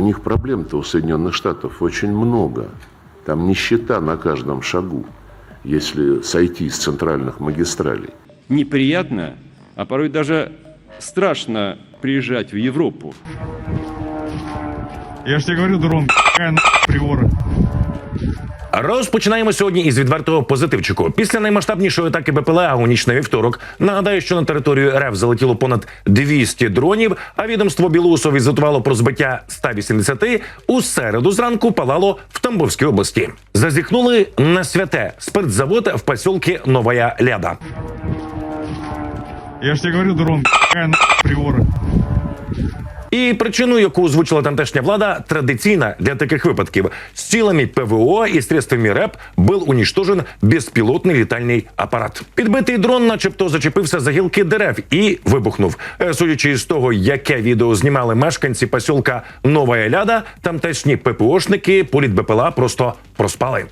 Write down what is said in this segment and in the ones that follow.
У них проблем-то у Соединенных Штатов очень много. Там нищета на каждом шагу, если сойти с центральных магистралей. неприятно, а порой даже страшно приезжать в Европу. Я же тебе говорю, дрон, какая на приора. Розпочинаємо сьогодні із відвертого позитивчику. Після наймасштабнішої атаки БПЛА у ніч на вівторок. Нагадаю, що на територію РФ залетіло понад 200 дронів. А відомство Білоусов відзвітувало про збиття 180. У середу зранку палало в Тамбовській області. Зазіхнули на святе спиртзавод в посілки Новая Ляда. Я же тебе говорю, дрон, на. І причину, яку озвучила тамтешня влада, традиційна для таких випадків. З цілами ПВО і средствами РЕП був уничтожен безпілотний літальний апарат. Підбитий дрон, начебто, зачепився за гілки дерев і вибухнув. Е, Судячи з того, яке відео знімали мешканці посілка Нова Еляда, тамтешні ППОшники політ БПЛА просто проспали.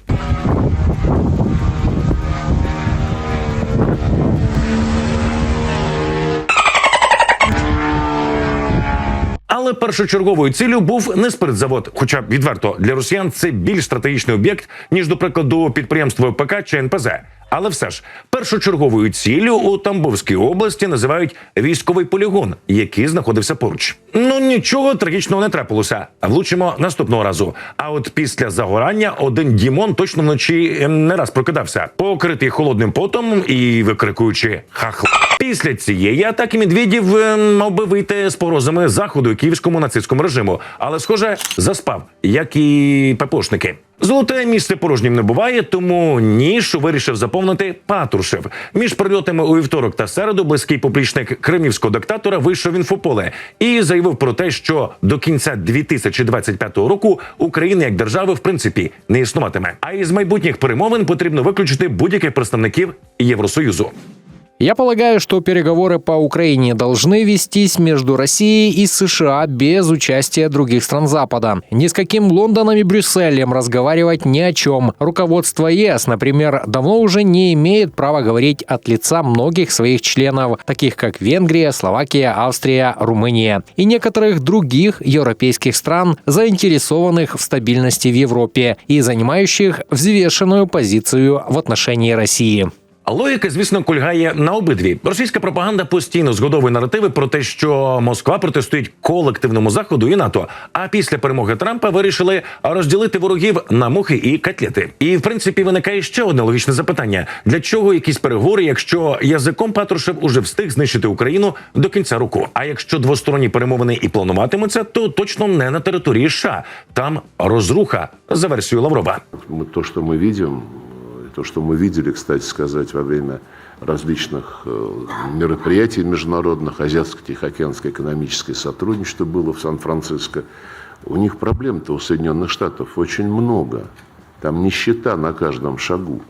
Але першочерговою ціллю був не спиртзавод. Хоча відверто для росіян це більш стратегічний об'єкт ніж, до прикладу, підприємство ПК чи НПЗ. Але все ж першочерговою ціллю у Тамбовській області називають військовий полігон, який знаходився поруч. Ну нічого трагічного не трапилося. Влучимо наступного разу. А от після загорання один Дімон точно вночі ем, не раз прокидався, покритий холодним потом і викрикуючи хахла. Після цієї атаки Медведєв е, мав би вийти з порозами заходу київському нацистському режиму, але схоже заспав, як і ППОшники. Золоте місце порожнім не буває, тому нішу вирішив заповнити Патрушев. Між прильотами у вівторок та середу близький поплічник кремлівського диктатора вийшов в інфополе і заявив про те, що до кінця 2025 року України як держави в принципі не існуватиме. А із майбутніх перемовин потрібно виключити будь-яких представників Євросоюзу. Я полагаю, что переговоры по Украине должны вестись между Россией и США без участия других стран Запада. Ни с каким Лондоном и Брюсселем разговаривать ни о чем. Руководство ЕС, например, давно уже не имеет права говорить от лица многих своих членов, таких как Венгрия, Словакия, Австрия, Румыния и некоторых других европейских стран, заинтересованных в стабильности в Европе и занимающих взвешенную позицию в отношении России. Логіка, звісно, кульгає на обидві. Російська пропаганда постійно згодовує наративи про те, що Москва протистоїть колективному заходу і НАТО. А після перемоги Трампа вирішили розділити ворогів на мухи і котлети. І в принципі виникає ще одне логічне запитання: для чого якісь переговори, якщо язиком Патрушев уже встиг знищити Україну до кінця року? А якщо двосторонні перемовини і плануватимуться, то точно не на території США. Там розруха за версією Лаврова. Мы, то, что мы видим, э, то, что мы видели, кстати сказать, во время различных э, мероприятий международных, Азиатско-Тихоокеанское экономическое сотрудничество было в Сан-Франциско, у них проблем-то у Соединенных Штатов очень много. Там нищета на каждом шагу,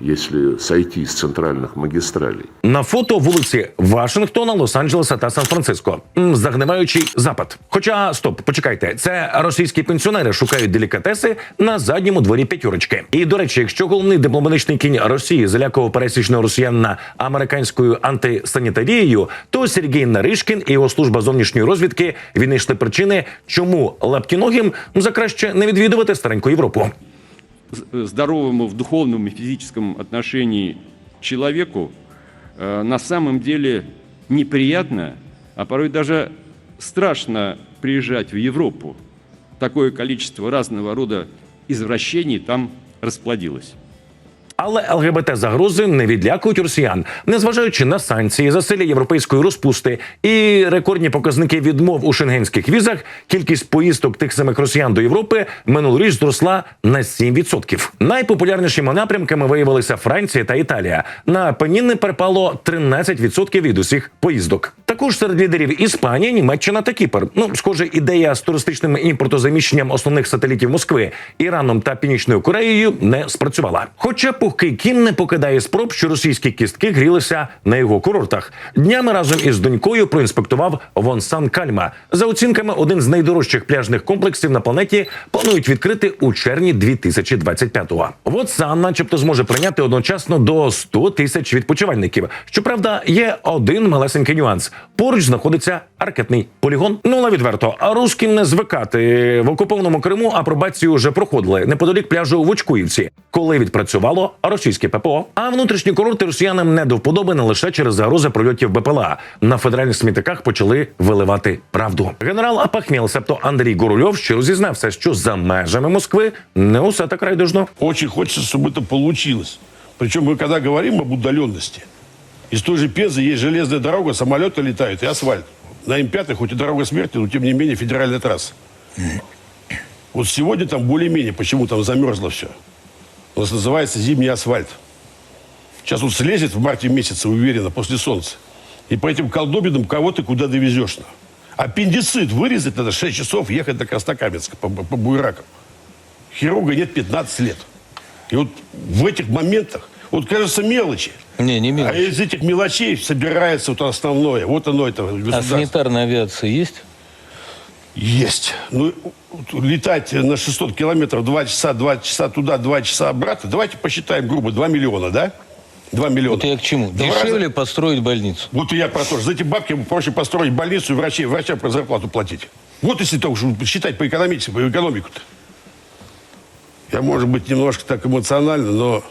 если сойти с центральных магистралей. На фото вулиці Вашингтона, Лос-Анджелеса та Сан-Франциско. Загниваючий запад. Хоча стоп, почекайте, це російські пенсіонери шукають делікатеси на задньому дворі п'ятюрочки. І до речі, якщо головний дипломатичний кінь Росії залякував пересічного росіянина американською антисанітарією, то Сергій Наришкін і його служба зовнішньої розвідки віднайшли причини, чому лаптіногим за краще не відвідувати стареньку Європу. З- Здоровому в духовном и физическом отношении человеку э, на самом деле неприятно, а порой даже страшно приезжать в Европу. Такое количество разного рода извращений там расплодилось. Але ЛГБТ загрози не відлякують росіян, незважаючи на санкції, засилля європейської розпусти і рекордні показники відмов у шенгенських візах. Кількість поїздок тих самих росіян до Європи минулоріч зросла на 7%. Найпопулярнішими напрямками виявилися Франція та Італія. На Пеніни перепало 13% від усіх поїздок. Також серед лідерів Іспанія, Німеччина та Кіпр. Ну, схоже, ідея з туристичним імпортозаміщенням основних сателітів Москви, Іраном та Північною Кореєю не спрацювала. Хоча пухкий Кім не покидає спроб, що російські кістки грілися на його курортах. Днями разом із донькою проінспектував Вонсан Кальма. За оцінками, один з найдорожчих пляжних комплексів на планеті планують відкрити у червні 2025-го. Вонсан, начебто, зможе прийняти одночасно до 100 тисяч відпочивальників. Щоправда, є один малесенький нюанс. Поруч знаходиться ракетний полігон. Ну але відверто, а русським не звикати в окупованому Криму апробацію вже проходили неподалік пляжу в Очкуївці, коли відпрацювало російське ППО. А внутрішні курорти росіянам не до вподоби не лише через загрози прольотів БПЛА. На федеральних смітниках почали виливати правду. Генерал Апахмєл, себто Андрій Горульов, щиро зізнався, що за межами Москви не усе так райдужно. Очень хочется, чтобы это получилось. Причем мы когда говорим об удаленности, из той же Пензы есть железная дорога, самолеты летают и асфальт. На М5 хоть и дорога смерти, но тем не менее федеральная трасса. Вот сегодня там более-менее, почему там замерзло все. У нас называется зимний асфальт. Сейчас он слезет в марте месяце, уверенно, после солнца. И по этим колдобинам кого ты куда довезешь. Аппендицит вырезать надо 6 часов, ехать до Краснокаменска по, по буеракам. Хирурга нет 15 лет. И вот в этих моментах, вот кажется мелочи, Не, не а мелочь. из этих мелочей собирается вот основное. Вот оно это А санитарная авиация есть? Есть. Ну, летать на 600 километров 2 часа, 2 часа туда, 2 часа обратно. Давайте посчитаем грубо. 2 миллиона, да? 2 миллиона. Вот я к чему? Два Дешевле раза- построить больницу. Вот и я про то же. За эти бабки проще построить больницу и врачей, врачам про зарплату платить. Вот если так считать по экономике, по экономику-то. Я, может быть, немножко так эмоционально, но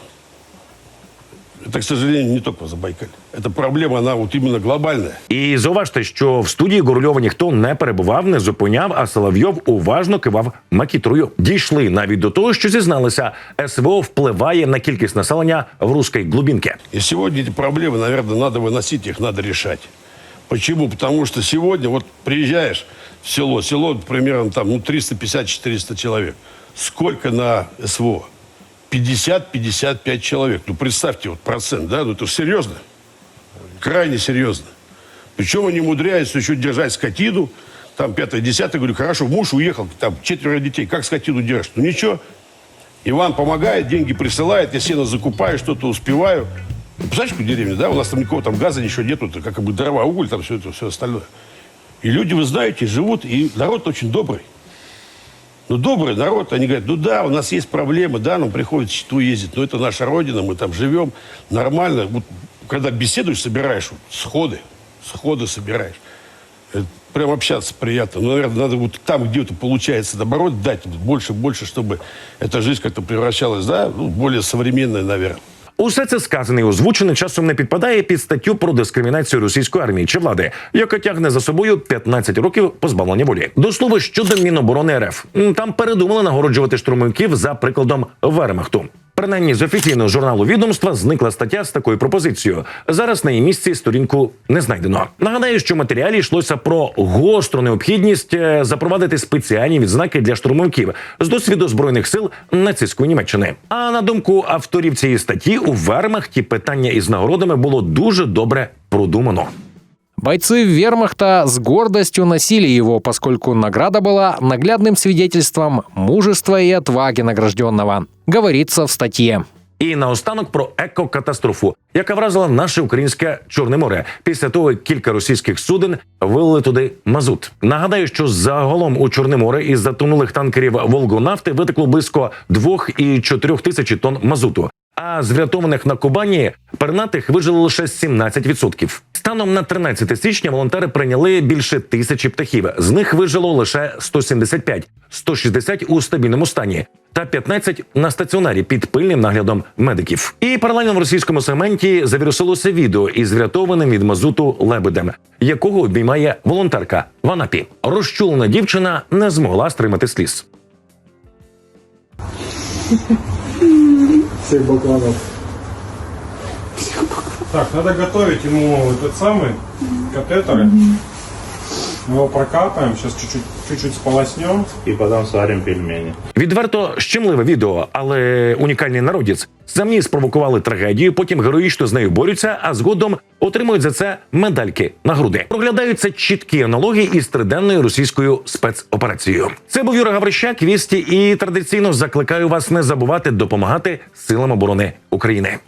это, к сожалению, не только в Забайкале. Эта проблема, она вот именно глобальная. І зауважте, що в студії Горульова ніхто не перебував, не зупиняв, а Соловйов уважно кивав макітрою. Дійшли навіть до того, що зізналися, СВО впливає на кількість населення в руській глубинці. И сегодня эти проблемы, наверное, надо выносить, их надо решать. Почему? Потому что сегодня, вот приезжаешь в село, село примерно там, ну, 350-400 человек. Сколько на СВО? 50-55 человек. Ну, представьте, вот процент, да? Ну, это серьезно. Крайне серьезно. Причем они умудряются еще держать скотину. Там пятое, десятое. Говорю, хорошо, муж уехал, там четверо детей. Как скотину держишь? Ну, ничего. Иван помогает, деньги присылает, я сено закупаю, что-то успеваю. Представляешь, какую деревню, да? У нас там никакого там газа ничего нету, как бы дрова, уголь, там все это, все остальное. И люди, вы знаете, живут, и народ очень добрый. Ну, добрый народ, они говорят, ну да, у нас есть проблемы, да, нам приходится счету ездить, но это наша родина, мы там живем нормально. Вот, когда беседуешь, собираешь вот, сходы, сходы собираешь. Это прям общаться приятно. Ну, наверное, надо вот там, где это получается, наоборот, дать больше, больше, чтобы эта жизнь как-то превращалась, да, ну, более современная, наверное. Усе це сказане і озвучене часом не підпадає під статтю про дискримінацію російської армії чи влади, яка тягне за собою 15 років позбавлення волі. До слова щодо Міноборони РФ там передумали нагороджувати штурмовиків за прикладом Вермахту. Принаймні з офіційного журналу відомства зникла стаття з такою пропозицією. Зараз на її місці сторінку не знайдено. Нагадаю, що в матеріалі йшлося про гостру необхідність е, запровадити спеціальні відзнаки для штурмовиків з досвіду збройних сил нацистської Німеччини. А на думку авторів цієї статті, у Вермахті питання із нагородами було дуже добре продумано. Бойцы вермахта с гордостью носили его, поскольку награда была наглядным свидетельством мужества и отваги награжденного. Говорится в статье. І наостанок про екокатастрофу, яка вразила наше українське Чорне море. Після того як кілька російських суден вилили туди мазут. Нагадаю, що загалом у Чорне море із затонулих танкерів Волгонафти витекло близько 2,4 тисячі тонн мазуту. А з врятованих на Кубані пернатих вижило лише 17%. Станом на 13 січня волонтери прийняли більше тисячі птахів. З них вижило лише 175, 160 у стабільному стані та 15 на стаціонарі під пильним наглядом медиків. І паралельно в російському сегменті завірусилося відео із врятованим від мазуту лебедем, якого обіймає волонтерка в Анапі. Розчулена дівчина не змогла стримати сліз. Так, надо готовить ему этот самый катетер. Мы его прокапаем, сейчас чуть-чуть, чуть-чуть сполоснем. и потом сварим пельмени. Відверто щемливе відео, але унікальний народець. Самі спровокували трагедію, потім героїчно з нею борються, а згодом отримують за це медальки на груди. Проглядаються чіткі аналогії із триденною російською спецоперацією. Це був Юра Гаврищак, вісті, і традиційно закликаю вас не забувати допомагати силам оборони України.